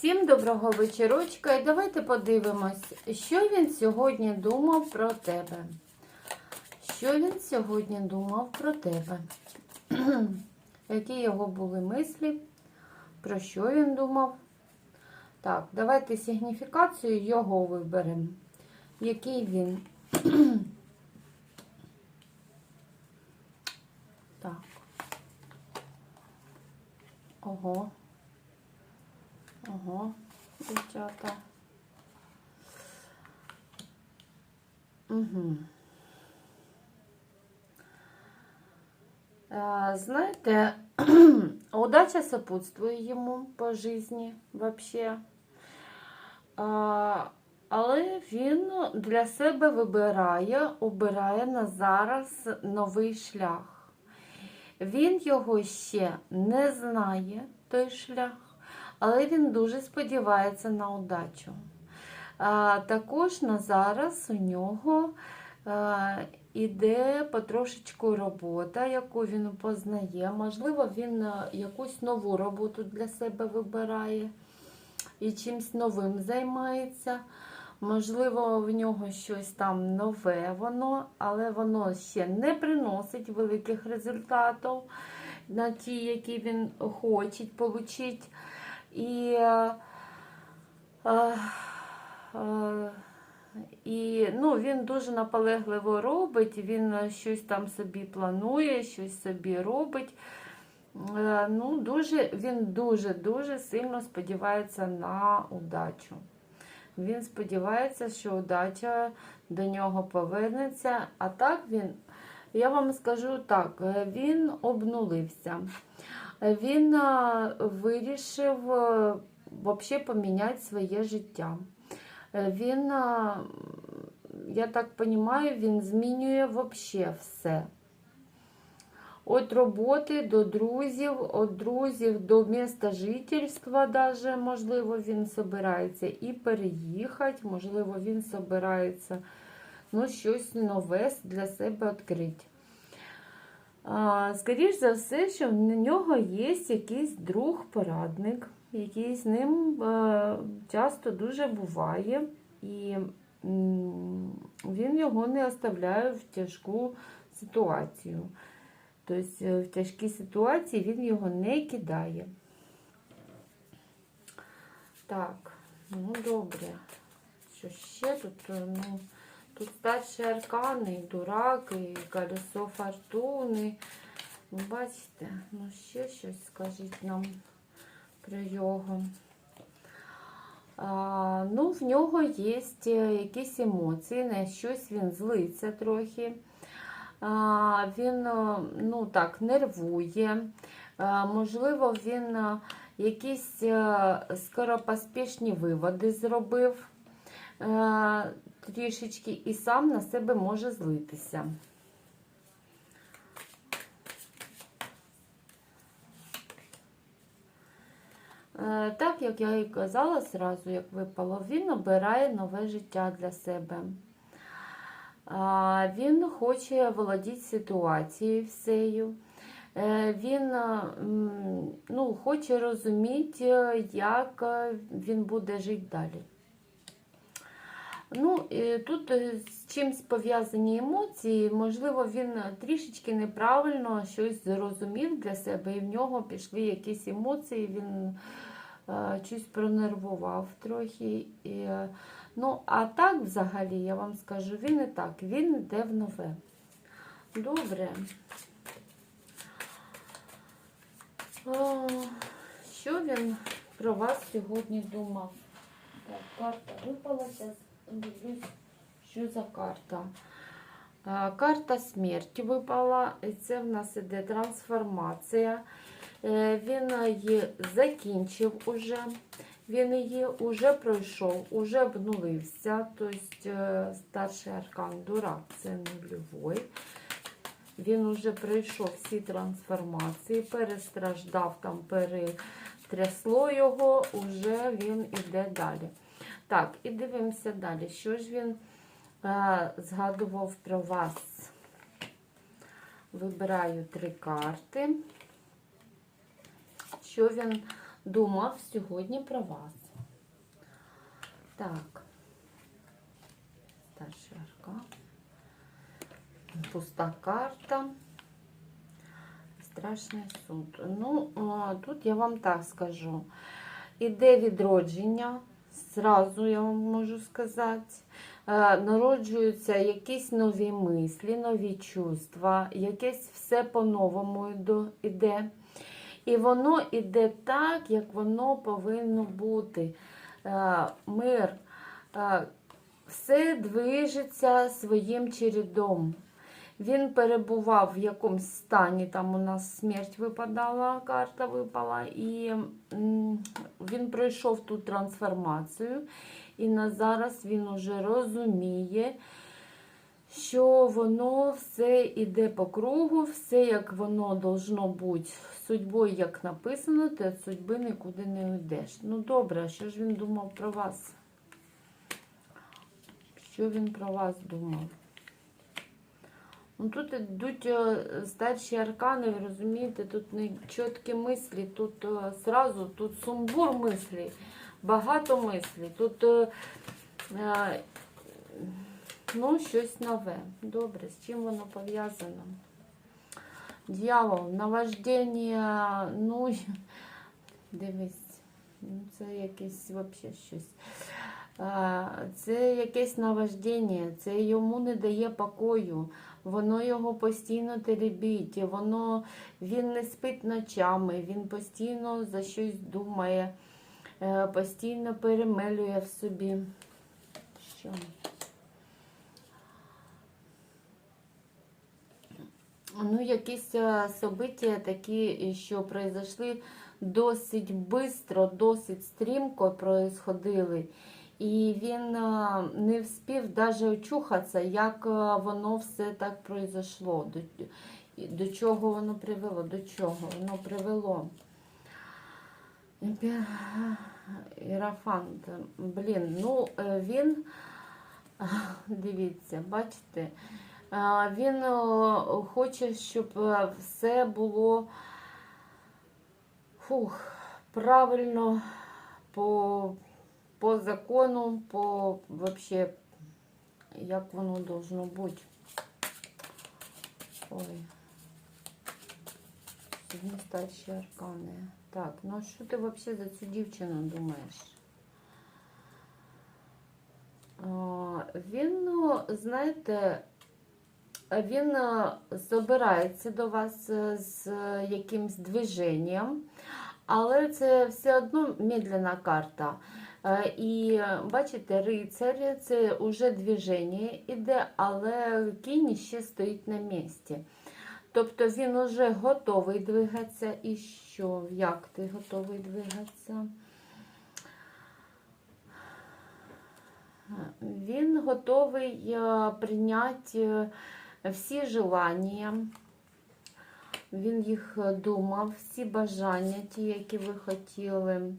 Всім доброго вечорочка і давайте подивимось, що він сьогодні думав про тебе. Що він сьогодні думав про тебе? Які його були мислі? Про що він думав? Так, давайте сигніфікацію його виберемо. Який він? Так. Ого. Ого, дівчата. Угу. А, знаєте, удача сопутствує йому по житті вообще. А, але він для себе вибирає, обирає на зараз новий шлях. Він його ще не знає, той шлях але він дуже сподівається на удачу. Також на зараз у нього а, іде потрошечку робота, яку він познає. Можливо, він якусь нову роботу для себе вибирає і чимось новим займається. Можливо, в нього щось там нове, воно, але воно ще не приносить великих результатів на ті, які він хоче отримати. І, е, е, і ну, він дуже наполегливо робить, він щось там собі планує, щось собі робить. Е, ну, дуже, Він дуже-дуже сильно сподівається на удачу. Він сподівається, що удача до нього повернеться. А так він, я вам скажу так, він обнулився він е, вирішив е, взагалі поміняти своє життя. Е, він, я так розумію, він змінює взагалі все. От роботи до друзів, від друзів до міста жительства, даже, можливо, він збирається і переїхати, можливо, він збирається ну, щось нове для себе відкрити. Скоріше за все, що на нього є якийсь друг-порадник, який з ним е, часто дуже буває, і він його не оставляє в тяжку ситуацію. Тобто е, в тяжкій ситуації він його не кидає. Так, ну добре. Що ще тут? Ну, Тут старші аркани, і дурак, і колесо фортуни. Ну, бачите, ну ще щось скажіть нам про його. А, Ну, В нього є якісь емоції, на щось він злиться трохи. А, Він ну так, нервує. А, Можливо, він якісь скоропоспішні виводи зробив трішечки і сам на себе може злитися. Е, так, як я і казала зразу, як випало, він обирає нове життя для себе. Він хоче володіти ситуацією всею. Е, він ну, хоче розуміти, як він буде жити далі. Ну, Тут е, з чимось пов'язані емоції, можливо, він трішечки неправильно щось зрозумів для себе, і в нього пішли якісь емоції, він е, щось пронервував трохи. І, е, ну, А так, взагалі, я вам скажу, він не так, він йде в нове. Добре. О, що він про вас сьогодні думав? Так, карта випалася дивлюсь, що за карта. Карта смерті випала, і це в нас іде трансформація. Е, він її закінчив уже, він її вже пройшов, уже обнулився. Тобто е, старший аркан дурак це нульовий. Він вже пройшов всі трансформації, перестраждав, там, перетрясло його, вже він іде далі. Так, і дивимося далі. Що ж він е, згадував про вас? Вибираю три карти. Що він думав сьогодні про вас? Так. Старший аркан. Пуста карта. Страшний суд. Ну, а, тут я вам так скажу. Іде відродження, зразу я вам можу сказати. Е, Народжуються якісь нові мислі, нові чувства, якесь все по-новому іде. І воно іде так, як воно повинно бути. Е, Мир. Е, Все движеться своїм чередом. Він перебував в якомусь стані, там у нас смерть випадала, карта випала, і він пройшов ту трансформацію. І на зараз він уже розуміє, що воно все йде по кругу, все як воно должно бути. Судьбою, як написано, ти від судьби нікуди не йдеш. Ну добре, а що ж він думав про вас? Що він про вас думав? Ну, тут йдуть е, старші аркани, розумієте, тут не чіткі мислі, тут е, сразу, тут сумбур мислі, багато мислі, тут е, ну, щось нове. Добре, з чим воно пов'язано? Дьявол, наваждення, ну, дивись, ну, це якесь взагалі щось. Це якесь наваждення, це йому не дає покою, воно його постійно теребіть, воно, він не спить ночами, він постійно за щось думає, е, постійно перемелює в собі. Що? Ну, якісь е, события такі, що произошли досить швидко, досить стрімко происходили. І він е, не встиг навіть очухатися, як е, воно все так произошло. До, до чого воно привело? До чого воно привело? Ірафант. Блін, ну е, він, дивіться, бачите, він хоче, щоб все було фух, правильно по по закону, по вообще, як воно должно бути. Ой. Сьогодні старші аркани. Так, ну що ти вообще за цю дівчину думаєш? Він, ну, знаєте, він збирається до вас е, з якимсь движенням, але це все одно медленна карта. Е, І бачите, рицар це вже движення іде, але кінь ще стоїть на місці. Тобто він вже готовий двигатися. І що? Як ти готовий двигатися? Він готовий е, прийняти е, всі желання. Він їх думав, всі бажання, ті, які ви хотіли.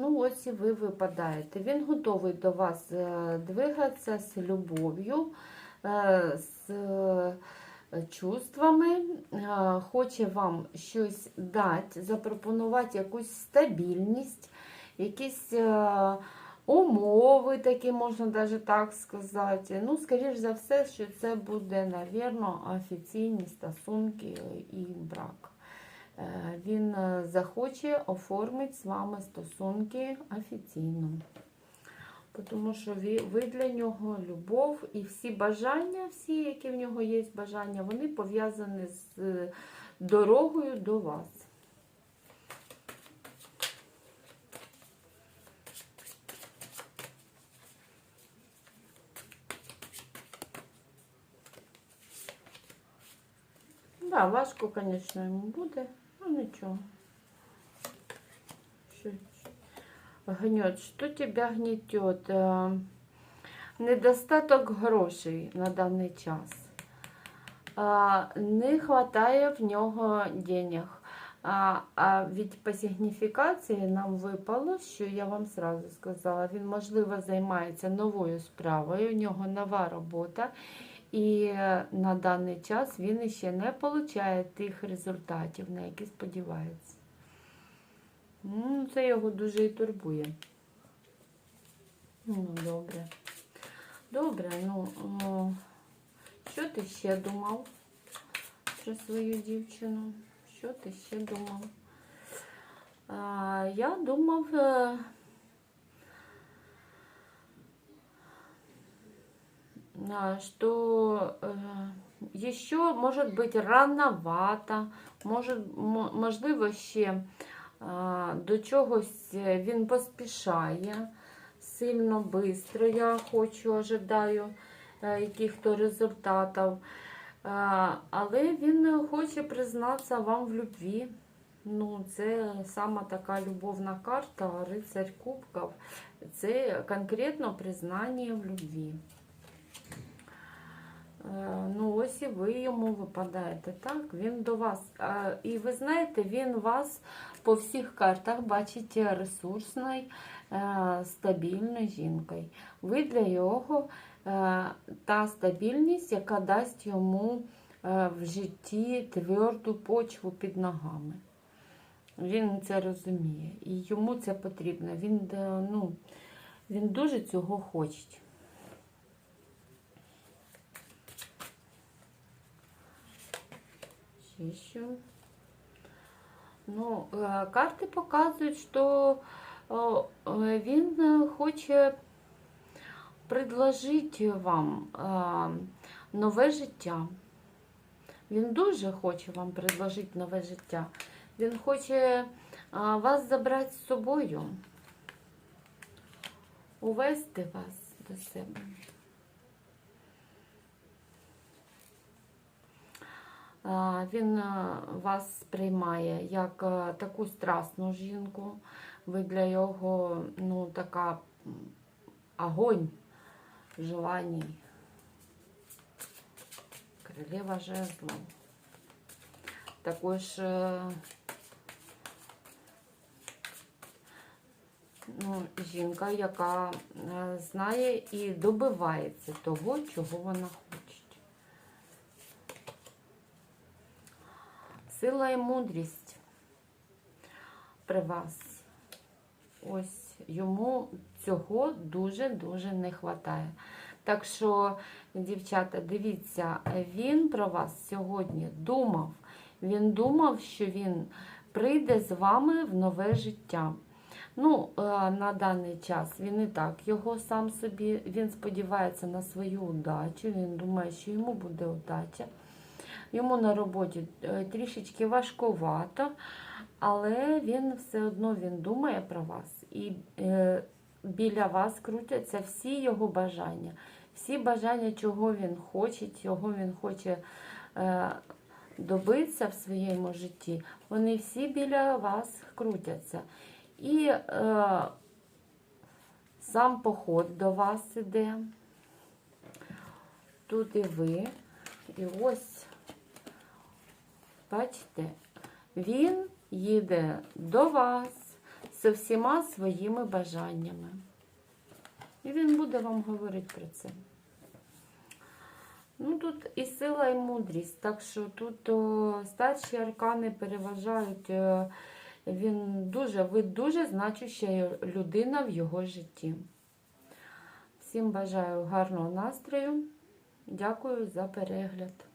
Ну, ось і ви випадаєте. Він готовий до вас е, двигатися з любов'ю, е, з е, чувствами, хоче вам щось дати, запропонувати якусь стабільність, якісь умови, такі можна навіть так сказати. Ну, скоріш за все, що це буде, навірно, офіційні стосунки і брак. Е, Він е, захоче оформити з вами стосунки офіційно. Тому що ви, для нього любов і всі бажання, всі, які в нього є бажання, вони пов'язані з е, дорогою до вас. Да, важко, звісно, йому буде, ну нічого. Що? Гнет, що тебе гнетет? Е, Недостаток грошей на даний час. Е, Не вистачає в нього денег. А, а від по сигніфікації нам випало, що я вам сразу сказала, він, можливо, займається новою справою, у нього нова робота. І е, на даний час він ще не отримує тих результатів, на які сподівається. Ну, Це його дуже і турбує. Ну, добре. Добре, ну, о, що ти ще думав про свою дівчину? Що ти ще думав? А, я думав, е, а, что э, еще может быть рановато, може, можливо, ще до чогось він поспішає сильно швидко. Я хочу, ожидаю е, яких-то результатів. Але він хоче признатися вам в любві. Ну, це сама така любовна карта, рицарь кубків. Це конкретно признання в любві. Е, Ну, ви йому випадаєте, так? Він до вас. І ви знаєте, він вас по всіх картах бачить ресурсною, е, стабільною жінкою. Ви для його е, та стабільність, яка дасть йому е, в житті тверду почву під ногами. Він це розуміє. І йому це потрібно. Він, ну, він дуже цього хоче. Ще що? Ну, е, карти показують, що е, він хоче предложити вам е, нове життя. Він дуже хоче вам предложити нове життя. Він хоче вас забрати з собою, увести вас до себе. Він е, вас сприймає як е, таку страсну жінку. Ви для його ну, така огонь желаний. Королева жезлов. Також е, ну, жінка, яка знає і добивається того, чого вона хоче. Сила і мудрість при вас. Ось йому цього дуже-дуже не вистачає. Так що, дівчата, дивіться, він про вас сьогодні думав. Він думав, що він прийде з вами в нове життя. Ну, е, на даний час він і так його сам собі, він сподівається на свою удачу, він думає, що йому буде удача. Йому на роботі е, трішечки важкувато, але він все одно він думає про вас. І е, біля вас крутяться всі його бажання. Всі бажання, чого він хоче, чого він хоче е, добитися в своєму житті, вони всі біля вас крутяться. І е, сам поход до вас іде. Тут і ви. І ось, бачите, він їде до вас з всіма своїми бажаннями. І він буде вам говорити про це. Ну, тут і сила, і мудрість. Так що тут о, старші аркани переважають. е, Він дуже, ви дуже значуща людина в його житті. Всім бажаю гарного настрою. Дякую за перегляд.